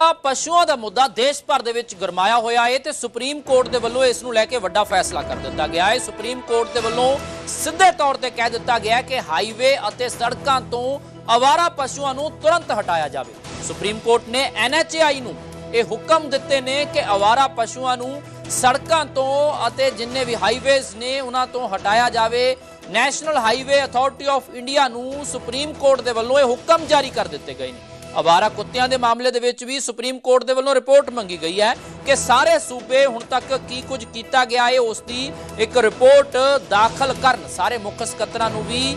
ਪਸ਼ੂਆਂ ਦਾ ਮੁੱਦਾ ਦੇਸ਼ ਭਰ ਦੇ ਵਿੱਚ ਗਰਮਾਇਆ ਹੋਇਆ ਹੈ ਤੇ ਸੁਪਰੀਮ ਕੋਰਟ ਦੇ ਵੱਲੋਂ ਇਸ ਨੂੰ ਲੈ ਕੇ ਵੱਡਾ ਫੈਸਲਾ ਕਰ ਦਿੱਤਾ ਗਿਆ ਹੈ। ਸੁਪਰੀਮ ਕੋਰਟ ਦੇ ਵੱਲੋਂ ਸਿੱਧੇ ਤੌਰ ਤੇ ਕਹਿ ਦਿੱਤਾ ਗਿਆ ਕਿ ਹਾਈਵੇ ਅਤੇ ਸੜਕਾਂ ਤੋਂ ਅਵਾਰਾ ਪਸ਼ੂਆਂ ਨੂੰ ਤੁਰੰਤ ਹਟਾਇਆ ਜਾਵੇ। ਸੁਪਰੀਮ ਕੋਰਟ ਨੇ ਐਨਐਚਏਆਈ ਨੂੰ ਇਹ ਹੁਕਮ ਦਿੱਤੇ ਨੇ ਕਿ ਅਵਾਰਾ ਪਸ਼ੂਆਂ ਨੂੰ ਸੜਕਾਂ ਤੋਂ ਅਤੇ ਜਿੰਨੇ ਵੀ ਹਾਈਵੇਜ਼ ਨੇ ਉਹਨਾਂ ਤੋਂ ਹਟਾਇਆ ਜਾਵੇ। National highway authority of India ਨੂੰ ਸੁਪਰੀਮ ਕੋਰਟ ਦੇ ਵੱਲੋਂ ਇਹ ਹੁਕਮ ਜਾਰੀ ਕਰ ਦਿੱਤੇ ਗਏ ਨੇ। ਅਵਾਰਾ ਕੁੱਤਿਆਂ ਦੇ ਮਾਮਲੇ ਦੇ ਵਿੱਚ ਵੀ ਸੁਪਰੀਮ ਕੋਰਟ ਦੇ ਵੱਲੋਂ ਰਿਪੋਰਟ ਮੰਗੀ ਗਈ ਹੈ ਕਿ ਸਾਰੇ ਸੂਬੇ ਹੁਣ ਤੱਕ ਕੀ ਕੁਝ ਕੀਤਾ ਗਿਆ ਹੈ, ਉਸ ਦੀ ਇੱਕ ਰਿਪੋਰਟ ਦਾਖਲ ਕਰਨ, ਸਾਰੇ ਮੁੱਖ ਸਕੱਤਰਾਂ ਨੂੰ ਵੀ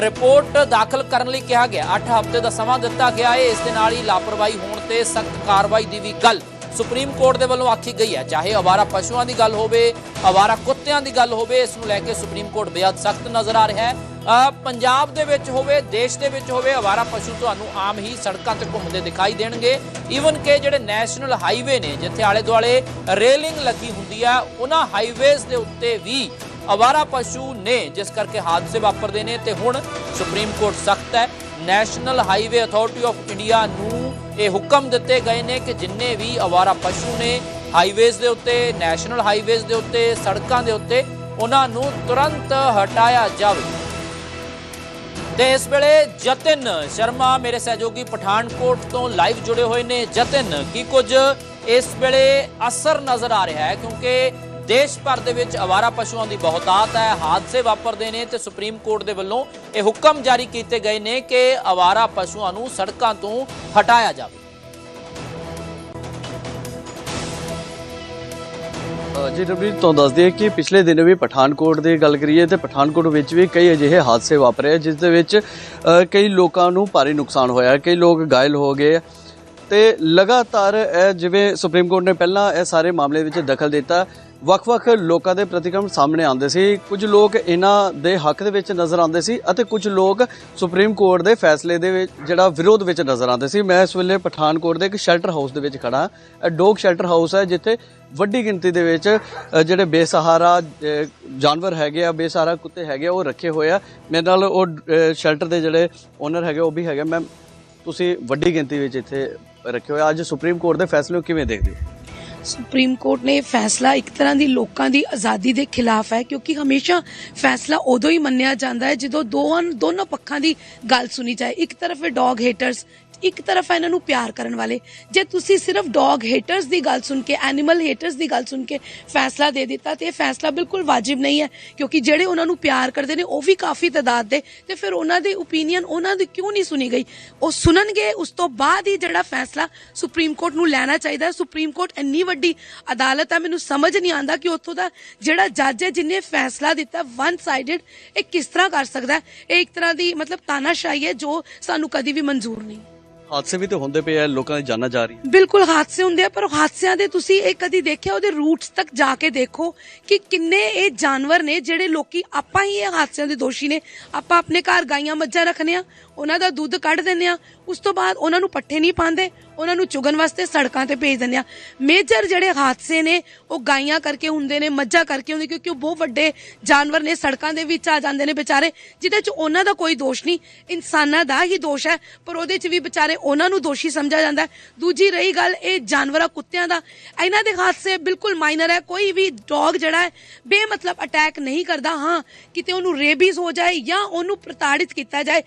ਰਿਪੋਰਟ ਦਾਖਲ ਕਰਨ ਲਈ ਕਿਹਾ ਗਿਆ। 8 ਹਫ਼ਤੇ ਦਾ ਸਮਾਂ ਦਿੱਤਾ ਗਿਆ ਹੈ, ਇਸ ਦੇ ਨਾਲ ਹੀ ਲਾਪਰਵਾਹੀ ਹੋਣ ਤੇ ਸਖਤ ਕਾਰਵਾਈ ਦੀ ਵੀ ਗੱਲ ਸੁਪਰੀਮ ਕੋਰਟ ਦੇ ਵੱਲੋਂ ਆਖੀ ਗਈ ਹੈ, ਚਾਹੇ ਅਵਾਰਾ ਪਸ਼ੂਆਂ ਦੀ ਗੱਲ ਹੋਵੇ, ਅਵਾਰਾ ਕੁੱਤਿਆਂ ਦੀ ਗੱਲ ਹੋਵੇ, ਇਸ ਨੂੰ ਲੈ ਕੇ ਸੁਪਰੀਮ ਕੋਰਟ ਬੇहद ਸਖਤ ਨਜ਼ਰ ਆ ਰਿਹਾ ਹੈ। ਪੰਜਾਬ ਦੇ ਵਿੱਚ ਹੋਵੇ, ਦੇਸ਼ ਦੇ ਵਿੱਚ ਹੋਵੇ, ਅਵਾਰਾ ਪਸ਼ੂ ਤੁਹਾਨੂੰ ਆਮ ਹੀ ਸੜਕਾਂ ਤੇ ਘੁੰਮਦੇ ਦਿਖਾਈ ਦੇਣਗੇ। ਈਵਨ ਕਿ ਜਿਹੜੇ ਨੈਸ਼ਨਲ ਹਾਈਵੇ ਨੇ, ਜਿੱਥੇ ਆਲੇ ਦੁਆਲੇ ਰੇਲਿੰਗ ਲੱਗੀ ਹੁੰਦੀ ਆ ਉਹਨਾਂ ਹਾਈਵੇਜ਼ ਦੇ ਉੱਤੇ ਵੀ ਅਵਾਰਾ ਪਸ਼ੂ ਨੇ, ਜਿਸ ਕਰਕੇ ਹਾਦਸੇ ਵਾਪਰਦੇ ਨੇ, ਤੇ ਹੁਣ ਸੁਪਰੀਮ ਕੋਰਟ ਸਖਤ ਹੈ। National highway authority of India ਨੂੰ ਇਹ ਹੁਕਮ ਦਿੱਤੇ ਗਏ ਨੇ ਕਿ ਜਿੰਨੇ ਵੀ ਅਵਾਰਾ ਪਸ਼ੂ ਨੇ ਹਾਈਵੇਜ਼ ਦੇ ਉੱਤੇ, ਨੈਸ਼ਨਲ ਹਾਈਵੇਜ਼ ਦੇ ਉੱਤੇ, ਸੜਕਾਂ ਦੇ ਉੱਤੇ, ਉਹਨਾਂ ਨੂੰ ਤੁਰੰਤ ਹਟਾਇਆ ਜਾਵੇ। ਤੇ ਇਸ ਵੇਲੇ ਜਤਨ ਸ਼ਰਮਾ ਮੇਰੇ ਸਹਿਯੋਗੀ ਪਠਾਨਕੋਟ ਤੋਂ ਲਾਈਵ ਜੁੜੇ ਹੋਏ ਨੇ। ਜਤਨ, ਕੀ ਕੁਝ ਇਸ ਵੇਲੇ ਅਸਰ ਨਜ਼ਰ ਆ ਰਿਹਾ ਹੈ? ਕਿਉਂਕਿ ਦੇਸ਼ ਭਰ ਦੇ ਵਿੱਚ ਅਵਾਰਾ ਪਸ਼ੂਆਂ ਦੀ ਬਹੁਤਾਤ ਹੈ, ਹਾਦਸੇ ਵਾਪਰਦੇ ਨੇ ਤੇ ਸੁਪਰੀਮ ਕੋਰਟ ਦੇ ਵੱਲੋਂ ਇਹ ਹੁਕਮ ਜਾਰੀ ਕੀਤੇ ਗਏ ਨੇ ਕਿ ਅਵਾਰਾ ਪਸ਼ੂਆਂ ਨੂੰ ਸੜਕਾਂ ਤੋਂ ਹਟਾਇਆ ਜਾਵੇ। ਜੀ ਰਵਨੀਤ ਤੋਂ ਦੱਸ ਦਈਏ ਕਿ ਪਿਛਲੇ ਦਿਨ ਵੀ ਪਠਾਨਕੋਟ ਦੀ ਗੱਲ ਕਰੀਏ ਤੇ ਪਠਾਨਕੋਟ ਵਿੱਚ ਵੀ ਕਈ ਅਜਿਹੇ ਹਾਦਸੇ ਵਾਪਰੇ ਜਿਸ ਦੇ ਵਿੱਚ ਕਈ ਲੋਕਾਂ ਨੂੰ ਭਾਰੀ ਨੁਕਸਾਨ ਹੋਇਆ, ਕਈ ਲੋਕ ਘਾਇਲ ਹੋ ਗਏ ਤੇ ਲਗਾਤਾਰ ਜਿਵੇਂ ਸੁਪਰੀਮ ਕੋਰਟ ਨੇ ਪਹਿਲਾਂ ਇਹ ਸਾਰੇ ਮਾਮਲੇ ਵਿੱਚ ਦਖਲ ਦਿੱਤਾ ਵੱਖ-ਵੱਖ ਲੋਕਾਂ ਦੇ ਪ੍ਰਤੀਕਰਮ ਸਾਹਮਣੇ ਆਉਂਦੇ ਸੀ। ਕੁਝ ਲੋਕ ਇਹਨਾਂ ਦੇ ਹੱਕ ਦੇ ਵਿੱਚ ਨਜ਼ਰ ਆਉਂਦੇ ਸੀ ਅਤੇ ਕੁਝ ਲੋਕ ਸੁਪਰੀਮ ਕੋਰਟ ਦੇ ਫੈਸਲੇ ਦੇ ਵਿੱਚ ਜਿਹੜਾ ਵਿਰੋਧ ਵਿੱਚ ਨਜ਼ਰ ਆਉਂਦੇ ਸੀ। ਮੈਂ ਇਸ ਵੇਲੇ ਪਠਾਨਕੋਟ ਦੇ ਇੱਕ ਸ਼ੈਲਟਰ ਹਾਊਸ ਦੇ ਵਿੱਚ ਖੜਾ ਇਹ ਡੌਗ ਸ਼ੈਲਟਰ ਹਾਊਸ ਹੈ ਜਿੱਥੇ ਵੱਡੀ ਗਿਣਤੀ ਦੇ ਵਿੱਚ ਜਿਹੜੇ ਬੇਸਹਾਰਾ ਜਾਨਵਰ ਹੈਗੇ ਆ ਬੇਸਹਾਰਾ ਕੁੱਤੇ ਹੈਗੇ ਆ, ਉਹ ਰੱਖੇ ਹੋਏ ਆ। ਮੇਰੇ ਨਾਲ ਉਹ ਸ਼ੈਲਟਰ ਦੇ ਜਿਹੜੇ ਓਨਰ ਹੈਗੇ ਉਹ ਵੀ ਹੈਗੇ ਮੈਂ ਤੁਸੀਂ ਵੱਡੀ ਗਿਣਤੀ ਵਿੱਚ ਇੱਥੇ ਰੱਖੇ ਹੋਏ ਆ। ਅੱਜ ਸੁਪਰੀਮ ਕੋਰਟ ਦੇ ਫੈਸਲੇ ਨੂੰ ਕਿਵੇਂ ਦੇਖਦੇ ਹੋ? ਸੁਪਰੀਮ ਕੋਰਟ ਨੇ ਇਹ ਫੈਸਲਾ ਇੱਕ ਤਰ੍ਹਾਂ ਦੀ ਲੋਕਾਂ ਦੀ ਆਜ਼ਾਦੀ ਦੇ ਖਿਲਾਫ ਹੈ, ਕਿਉਂਕਿ ਹਮੇਸ਼ਾ ਫੈਸਲਾ ਉਦੋਂ ਹੀ ਮੰਨਿਆ ਜਾਂਦਾ ਹੈ ਜਦੋਂ ਦੋਹਾਂ ਦੋਨੋਂ ਪੱਖਾਂ ਦੀ ਗੱਲ ਸੁਣੀ ਜਾਏ। ਇੱਕ ਤਰਫ ਹੈ ਡੌਗ ਹੇਟਰਸ ਇੱਕ ਤਰਫ ਇਹਨਾਂ ਨੂੰ ਪਿਆਰ ਕਰਨ ਵਾਲੇ, ਜੇ ਤੁਸੀਂ ਸਿਰਫ ਡੌਗ ਹੇਟਰਸ ਦੀ ਗੱਲ ਸੁਣ ਕੇ ਐਨੀਮਲ ਹੇਟਰਸ ਦੀ ਗੱਲ ਸੁਣ ਕੇ ਫੈਸਲਾ ਦੇ ਦਿੱਤਾ, ਤੇ ਇਹ ਫੈਸਲਾ ਬਿਲਕੁਲ ਵਾਜਿਬ ਨਹੀਂ ਹੈ, ਕਿਉਂਕਿ ਜਿਹੜੇ ਉਹਨਾਂ ਨੂੰ ਪਿਆਰ ਕਰਦੇ ਨੇ, ਉਹ ਵੀ ਕਾਫੀ ਤਾਦਾਦ ਦੇ, ਤੇ ਫਿਰ ਉਹਨਾਂ ਦੇ ਓਪੀਨੀਅਨ ਉਹਨਾਂ ਦੀ ਕਿਉਂ ਨਹੀਂ ਸੁਣੀ ਗਈ? ਉਹ ਸੁਣਨਗੇ, ਉਸ ਤੋਂ ਬਾਅਦ ਹੀ ਜਿਹੜਾ ਫੈਸਲਾ ਸੁਪਰੀਮ ਕੋਰਟ ਨੂੰ ਲੈਣਾ ਚਾਹੀਦਾ ਹੈ। ਸੁਪਰੀਮ ਕੋਰਟ ਇੰਨੀ ਵੱਡੀ ਅਦਾਲਤ ਹੈ ਮੈਨੂੰ ਸਮਝ ਨਹੀਂ ਆਉਂਦਾ ਕਿ ਉੱਥੋਂ ਦਾ ਜਿਹੜਾ ਜੱਜ ਹੈ, ਜਿਨੇ ਫੈਸਲਾ ਦਿੱਤਾ ਵਨ ਸਾਈਡਡ ਇਹ ਕਿਸ ਤਰ੍ਹਾਂ ਕਰ ਸਕਦਾ ਹੈ? ਇਹ ਇੱਕ ਤਰ੍ਹਾਂ ਦੀ ਮਤਲਬ ਤਾਨਾਸ਼ਾਹੀ ਹੈ, ਜੋ ਸਾਨੂੰ ਕਦੀ ਵੀ ਮਨਜ਼ੂਰ ਨਹੀਂ। ਹਾਦਸੇ ਵੀ ਤੇ ਹੁੰਦੇ ਪਏ ਆ, ਲੋਕਾਂ ਦੀ ਜਾਨਾਂ ਜਾ ਰਹੀਆਂ। ਬਿਲਕੁਲ ਹਾਦਸੇ ਹੁੰਦੇ ਆ, ਪਰ ਉਹ ਹਾਦਸਿਆਂ ਦੇ ਤੁਸੀਂ ਇਹ ਕਦੀ ਦੇਖਿਆ, ਉਹਦੇ ਰੂਟਸ ਤੱਕ ਜਾ ਕੇ ਦੇਖੋ ਕਿ ਕਿੰਨੇ ਇਹ ਜਾਨਵਰ ਨੇ ਜਿਹੜੇ ਲੋਕੀ ਆਪਾਂ ਹੀ ਇਹ ਹਾਦਸਿਆਂ ਦੇ ਦੋਸ਼ੀ ਨੇ। ਆਪਾਂ ਆਪਣੇ ਘਰ ਗਾਈਆਂ ਮੱਝਾਂ ਰੱਖਨੇ ਆ ਉਹਨਾਂ ਦਾ ਦੁੱਧ ਕੱਢ ਦਿੰਦੇ ਆ ਉਸ ਤੋਂ ਬਾਅਦ ਉਹਨਾਂ ਨੂੰ ਪੱਠੇ ਨਹੀਂ ਪਾਉਂਦੇ, ਉਹਨਾਂ ਨੂੰ ਚੁਗਣ ਵਾਸਤੇ ਸੜਕਾਂ ਤੇ ਭੇਜ ਦਿੰਦੇ ਆ ਮੇਜਰ ਜਿਹੜੇ ਹਾਦਸੇ ਨੇ, ਉਹ ਗਾਈਆਂ ਕਰਕੇ ਹੁੰਦੇ ਨੇ, ਮੱਝਾਂ ਕਰਕੇ ਹੁੰਦੇ ਕਿਉਂਕਿ ਉਹ ਬਹੁਤ ਵੱਡੇ ਜਾਨਵਰ ਨੇ, ਸੜਕਾਂ ਦੇ ਵਿੱਚ ਆ ਜਾਂਦੇ ਨੇ ਵਿਚਾਰੇ, ਜਿਹਦੇ ਚ ਉਹਨਾਂ ਦਾ ਕੋਈ ਦੋਸ਼ ਨਹੀਂ। ਇਨਸਾਨਾਂ ਦਾ ਹੀ ਦੋਸ਼ ਹੈ, ਪਰ ਉਹਦੇ ਚ ਵੀ ਵਿਚਾਰੇ ਉਹਨਾਂ ਨੂੰ ਦੋਸ਼ੀ ਸਮਝਿਆ ਜਾਂਦਾ ਦੂਜੀ ਰਹੀ ਗੱਲ, ਇਹ ਜਾਨਵਰਾਂ ਕੁੱਤਿਆਂ ਦਾ। ਇਹਨਾਂ ਦੇ ਹਾਦਸੇ ਬਿਲਕੁਲ ਮਾਈਨਰ ਹੈ। ਕੋਈ ਵੀ ਡੌਗ ਜਿਹੜਾ ਹੈ, ਬੇਮਤਲਬ ਅਟੈਕ ਨਹੀਂ ਕਰਦਾ। ਹਾਂ, ਕਿਤੇ ਉਹਨੂੰ ਰੇਬੀਜ਼ ਹੋ ਜਾਏ ਜਾਂ ਉਹਨੂੰ ਪ੍ਰਤਾੜਿਤ ਕੀਤਾ ਜਾਏ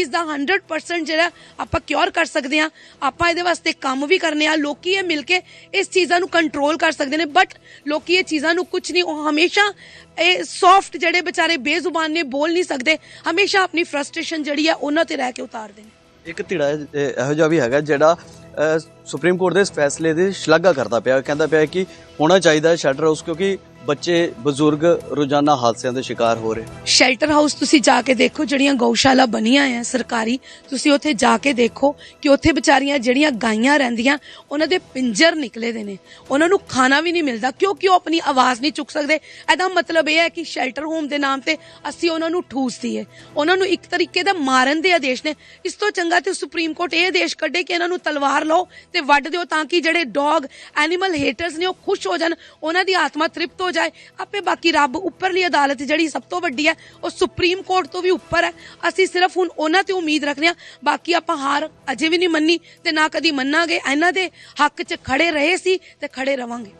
ਰੇਬੀਜ਼ ਦਾ 100% ਜਿਹੜਾ ਆਪਾਂ ਕਿਉਰ ਕਰ ਸਕਦੇ ਹਾਂ, ਆਪਾਂ ਇਹਦੇ ਵਾਸਤੇ ਕੰਮ ਵੀ ਕਰਨੇ ਆ, ਲੋਕੀ ਇਹ ਮਿਲ ਕੇ ਇਸ ਚੀਜ਼ਾਂ ਨੂੰ ਕੰਟਰੋਲ ਕਰ ਸਕਦੇ ਨੇ ਬਟ ਲੋਕੀ ਇਹ ਚੀਜ਼ਾਂ ਨੂੰ ਕੁਝ ਨਹੀਂ, ਉਹ ਹਮੇਸ਼ਾ ਇਹ ਸੌਫਟ ਜਿਹੜੇ ਵਿਚਾਰੇ ਬੇਜ਼ੁਬਾਨ ਨੇ, ਬੋਲ ਨਹੀਂ ਸਕਦੇ, ਹਮੇਸ਼ਾ ਆਪਣੀ ਫਰਸਟ੍ਰੇਸ਼ਨ ਜਿਹੜੀ ਆ, ਉਹਨਾਂ ਤੇ ਰਹਿ ਕੇ ਉਤਾਰਦੇ ਨੇ ਇੱਕ ਧਿੜਾ ਇਹੋ ਜਿਹਾ ਵੀ ਹੈਗਾ, ਜਿਹੜਾ ਸੁਪਰੀਮ ਕੋਰਟ ਦੇ ਇਸ ਫੈਸਲੇ ਦੀ ਸ਼ਲਾਘਾ ਕਰਦਾ ਪਿਆ, ਕਹਿੰਦਾ ਪਿਆ ਕਿ ਹੋਣਾ ਚਾਹੀਦਾ ਸ਼ੈਲਟਰ ਹਾਊਸ ਕਿਉਂਕਿ ਬੱਚੇ, ਬਜ਼ੁਰਗ ਰੋਜ਼ਾਨਾ ਹਾਦਸਿਆਂ ਦੇ ਸ਼ਿਕਾਰ ਹੋ ਰਹੇ। ਸ਼ੈਲਟਰ ਹਾਊਸ ਤੁਸੀਂ ਜਾ ਕੇ ਦੇਖੋ, ਜਿਹੜੀਆਂ ਗਊਸ਼ਾਲਾ ਬਣੀਆਂ ਆ ਸਰਕਾਰੀ, ਤੁਸੀਂ ਉੱਥੇ ਜਾ ਕੇ ਦੇਖੋ ਕਿ ਉੱਥੇ ਵਿਚਾਰੀਆਂ ਜਿਹੜੀਆਂ ਗਾਈਆਂ ਰਹਿੰਦੀਆਂ, ਉਹਨਾਂ ਦੇ ਪਿੰਜਰ ਨਿਕਲੇ ਦੇ ਨੇ। ਉਹਨਾਂ ਨੂੰ ਖਾਣਾ ਵੀ ਨਹੀਂ ਮਿਲਦਾ, ਕਿਉਂਕਿ ਉਹ ਆਪਣੀ ਆਵਾਜ਼ ਨਹੀਂ ਚੁੱਕ ਸਕਦੇ। ਇਹਦਾ ਮਤਲਬ ਇਹ ਹੈ ਕਿ ਸ਼ੈਲਟਰ ਹੋਮ ਦੇ ਨਾਮ ਤੇ ਅਸੀਂ ਉਹਨਾਂ ਨੂੰ ਠੂਸ ਦਈਏ ਉਹਨਾਂ ਨੂੰ ਇੱਕ ਤਰੀਕੇ ਦਾ ਮਾਰਨ ਦੇ ਆਦੇਸ਼ ਨੇ। ਇਸ ਤੋਂ ਚੰਗਾ ਤੇ ਸੁਪਰੀਮ ਕੋਰਟ ਇਹ ਆਦੇਸ਼ ਕੱਢੇ ਕਿ ਇਹਨਾਂ ਨੂੰ ਤਲਵਾਰ ਲਓ ਤੇ ਵੱਢ ਦਿਓ ਤਾਂ ਕਿ ਜਿਹੜੇ ਡੌਗ ਐਨੀਮਲ ਹੇਟਰਸ ਨੇ ਉਹ ਖੁਸ਼ ਹੋ ਜਾਣ, ਉਹਨਾਂ ਦੀ ਆਤਮਾ ਤ੍ਰਿਪਤ ਹੋ ਹੋ ਜਾਏ, ਆਪੇ ਬਾਕੀ ਰੱਬ ਉੱਪਰਲੀ ਅਦਾਲਤ ਜਿਹੜੀ ਸਭ ਤੋਂ ਵੱਡੀ ਹੈ, ਉਹ ਸੁਪਰੀਮ ਕੋਰਟ ਤੋਂ ਵੀ ਉੱਪਰ ਹੈ। ਅਸੀਂ ਸਿਰਫ ਹੁਣ ਉਹਨਾਂ ਤੇ ਉਮੀਦ ਰੱਖਦੇ ਹਾਂ, ਬਾਕੀ ਆਪਾਂ ਹਾਰ ਅਜੇ ਵੀ ਨਹੀਂ ਮੰਨੀ ਤੇ ਨਾ ਕਦੀ ਮੰਨਾਂਗੇ। ਇਹਨਾਂ ਦੇ ਹੱਕ 'ਚ ਖੜੇ ਰਹੇ ਸੀ ਤੇ ਖੜੇ ਰਵਾਂਗੇ।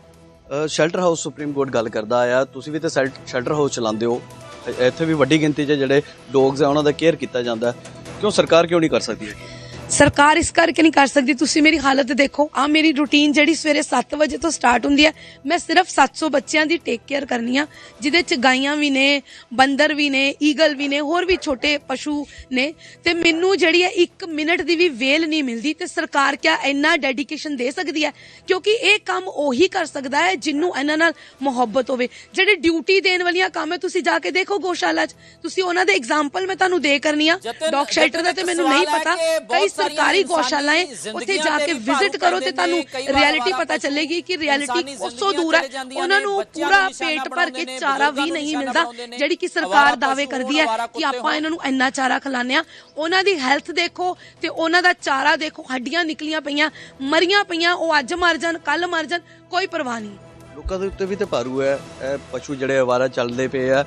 ਸ਼ੈਲਟਰ ਹਾਊਸ ਸੁਪਰੀਮ ਕੋਰਟ ਗੱਲ ਕਰਦਾ ਆ ਤੁਸੀਂ ਵੀ ਤੇ ਸ਼ੈਲਟਰ ਹਾਊਸ ਚਲਾਉਂਦੇ ਹੋ। ਇ- ਇੱਥੇ ਵੀ ਵੱਡੀ ਗਿਣਤੀ 'ਚ ਜਿਹੜੇ ਡੌਗਸ ਆ, ਉਹਨਾਂ ਦਾ ਕੇਅਰ ਕੀਤਾ ਜਾਂਦਾ। ਕਿਉਂ ਸਰਕਾਰ ਕਿਉਂ ਨਹੀਂ ਕਰ ਸਕਦੀ ਹੈ ਸਰਕਾਰ ਇਸ ਕਰਕੇ ਨਹੀਂ ਕਰ ਸਕਦੀ। ਤੁਸੀਂ ਮੇਰੀ ਹਾਲਤ ਦੇਖੋ। ਆ ਮੇਰੀ ਰੁਟੀਨ ਜਿਹੜੀ ਸਵੇਰੇ 7 ਵਜੇ ਤੋਂ ਸਟਾਰਟ ਹੁੰਦੀ ਹੈ ਮੈਂ ਸਿਰਫ 700 ਬੱਚਿਆਂ ਦੀ ਟੇਕ ਕੇਅਰ ਕਰਨੀ ਆ ਜਿਹਦੇ ਚ ਗਾਈਆਂ ਵੀ ਨੇ ਬੰਦਰ ਵੀ ਨੇ ਈਗਲ ਵੀ ਨੇ ਹੋਰ ਵੀ ਛੋਟੇ ਪਸ਼ੂ ਨੇ। ਤੇ ਮੈਨੂੰ ਜਿਹੜੀ ਹੈ 1 ਮਿੰਟ ਦੀ ਵੀ ਵੇਲ ਨਹੀਂ ਮਿਲਦੀ ਤੇ ਸਰਕਾਰ ਕਿਆ ਇੰਨਾ ਡੈਡੀਕੇਸ਼ਨ ਦੇ ਸਕਦੀ ਹੈ? ਕਿਉਂਕਿ ਇਹ ਕੰਮ ਉਹੀ ਕਰ ਸਕਦਾ ਹੈ ਜਿੰਨੂੰ ਇਹਨਾਂ ਨਾਲ ਮੁਹੱਬਤ ਹੋਵੇ। ਜਿਹੜੇ ਡਿਊਟੀ ਦੇਣ ਵਾਲੀਆਂ ਕੰਮ ਹੈ ਤੁਸੀਂ ਜਾ ਕੇ ਦੇਖੋ ਗੋਸ਼ਾਲਾ 'ਚ। ਤੁਸੀਂ ਉਹਨਾਂ ਦੇ ਐਗਜ਼ਾਮਪਲ ਮੈਂ ਤੁਹਾਨੂੰ ਦੇ ਕਰਨੀ ਆ। ਡੌਗ ਸ਼ੈਲਟਰ ਦਾ ਤੇ ਮੈਨੂੰ ਨਹੀਂ ਪਤਾ। ਕਈ ਸਰਕਾਰੀ ਇਨਸਾਨੀ ਉੱਥੇ ਜਾ ਕੇ ਵਿਜ਼ਿਟ ਕਰੋ ਤੇ ਤੁਹਾਨੂੰ ਰਿਐਲਿਟੀ ਆਵਾਰਾ ਪਤਾ ਚੱਲੇਗੀ ਕਿ ਰਿਐਲਿਟੀ ਉਸੋਂ ਜ਼ਿੰਦਗੀਆਂ ਦੂਰ ਹੈ। ਉਹਨਾਂ ਨੇ, ਪੂਰਾ ਪੇਟ ਭਰ ਕੇ ਚਾਰਾ ਵੀ ਨਹੀਂ ਮਿਲਦਾ ਜਿਹੜੀ ਕਿ ਸਰਕਾਰ ਦਾਅਵੇ ਕਰਦੀ ਹੈ ਕਿ ਆਪਾਂ ਇਹਨਾਂ ਨੂੰ ਇੰਨਾ ਚਾਰਾ ਖਿਲਾਉਂਦੇ ਆ ਉਹਨਾਂ ਦੀ ਹੈਲਥ ਦੇਖੋ ਤੇ ਉਹਨਾਂ ਦਾ ਚਾਰਾ ਦੇਖੋ ਹੱਡੀਆਂ ਨਿਕਲੀਆਂ ਪਈਆਂ ਮਰੀਆਂ ਪਈਆਂ ਉਹ ਅੱਜ ਮਰ ਜਾਣ ਕੱਲ ਮਰ ਜਾਣ ਕੋਈ ਪਰਵਾਹ ਨਹੀਂ। ਲੋਕਾਂ ਦੇ ਉੱਤੇ ਵੀ ਤੇ ਭਾਰੂ ਹੈ ਇਹ ਪਸ਼ੂ ਜਿਹੜੇ ਅਵਾਰਾ ਚੱਲਦੇ ਪਏ ਆ।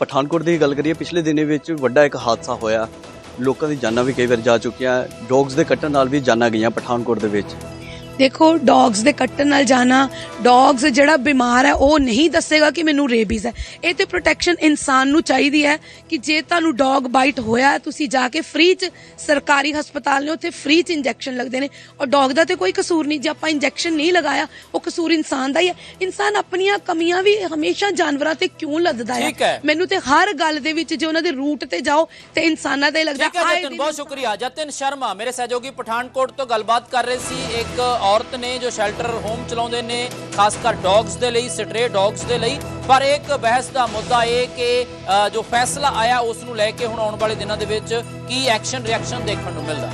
ਪਠਾਨਕੋਟ ਦੀ ਗੱਲ ਕਰੀਏ ਪਿਛਲੇ ਦਿਨੇ ਵਿੱਚ ਵੱਡਾ ਇੱਕ ਹਾਦਸਾ ਹੋਇਆ। ਲੋਕਾਂ ਦੀ ਜਾਨਾਂ ਵੀ ਕਈ ਵਾਰ ਜਾ ਚੁੱਕੀਆਂ ਡੌਗਸ ਦੇ ਕੱਟਣ ਨਾਲ ਵੀ ਜਾਨਾਂ ਗਈਆਂ ਪਠਾਨਕੋਟ ਦੇ ਵਿੱਚ। ਦੇਖੋ ਡੌਗਸ ਦੇ ਕੱਟਣ ਨਾਲ ਜਾਣਾ ਡੌਗਸ ਜਿਹੜਾ ਬਿਮਾਰ ਹੈ ਉਹ ਨਹੀਂ ਦੱਸੇਗਾ ਕਿ ਮੈਨੂੰ ਰੇਬੀਜ਼ ਹੈ। ਇਹ ਤੇ ਪ੍ਰੋਟੈਕਸ਼ਨ ਇਨਸਾਨ ਨੂੰ ਚਾਹੀਦੀ ਹੈ ਕਿ ਜੇ ਤੁਹਾਨੂੰ ਡੌਗ ਬਾਈਟ ਹੋਇਆ ਹੈ, ਤੁਸੀਂ ਜਾ ਕੇ ਫ੍ਰੀ ਚ ਸਰਕਾਰੀ ਹਸਪਤਾਲ ਨੇ ਉੱਥੇ ਫ੍ਰੀ ਚ ਇੰਜੈਕਸ਼ਨ ਲੱਗਦੇ ਨੇ। ਔਰ ਡੌਗ ਦਾ ਤੇ ਕੋਈ ਕਸੂਰ ਨਹੀਂ ਜੇ ਆਪਾਂ ਇੰਜੈਕਸ਼ਨ ਨਹੀਂ ਲਗਾਇਆ ਉਹ ਕਸੂਰ ਇਨਸਾਨ ਦਾ ਹੀ ਹੈ। ਇਨਸਾਨ ਆਪਣੀਆਂ ਕਮੀਆਂ ਵੀ ਹਮੇਸ਼ਾ ਜਾਨਵਰਾਂ ਤੇ ਕਿਉਂ ਲੱਦਦਾ ਹੈ। ਮੈਨੂੰ ਤੇ ਹਰ ਗੱਲ ਦੇ ਵਿੱਚ ਜੇ ਉਹਨਾਂ ਦੇ ਰੂਟ ਤੇ ਜਾਓ ਤੇ ਇਨਸਾਨਾਂ ਤੇ ਲੱਗਦਾ ਠੀਕ ਹੈ ਜਤਨ ਦਿਨ ਬਹੁਤ ਸ਼ੁਕਰੀਆ। ਜਤਨ ਸ਼ਰਮਾ ਮੇਰੇ ਸਹਿਯੋਗੀ ਪਠਾਨਕੋਟ ਤੋਂ ਗੱਲਬਾਤ ਕਰ ਰਹੇ ਸੀ ਇੱਕ ਔਰਤ ਨੇ ਜੋ ਸ਼ੈਲਟਰ ਹੋਮ ਚਲਾਉਂਦੇ ਨੇ, ਖਾਸ ਕਰ ਡੌਗਸ ਦੇ ਲਈ, ਸਟਰੇ ਡੌਗਸ ਦੇ ਲਈ, ਪਰ ਇੱਕ ਬਹਿਸ ਦਾ ਮੁੱਦਾ ਇਹ ਕਿ ਜੋ ਫੈਸਲਾ ਆਇਆ ਉਸ ਨੂੰ ਲੈ ਕੇ ਹੁਣ ਆਉਣ ਵਾਲੇ ਦਿਨਾਂ ਦੇ ਵਿੱਚ ਕੀ ਐਕਸ਼ਨ ਰਿਐਕਸ਼ਨ ਦੇਖਣ ਨੂੰ ਮਿਲਦਾ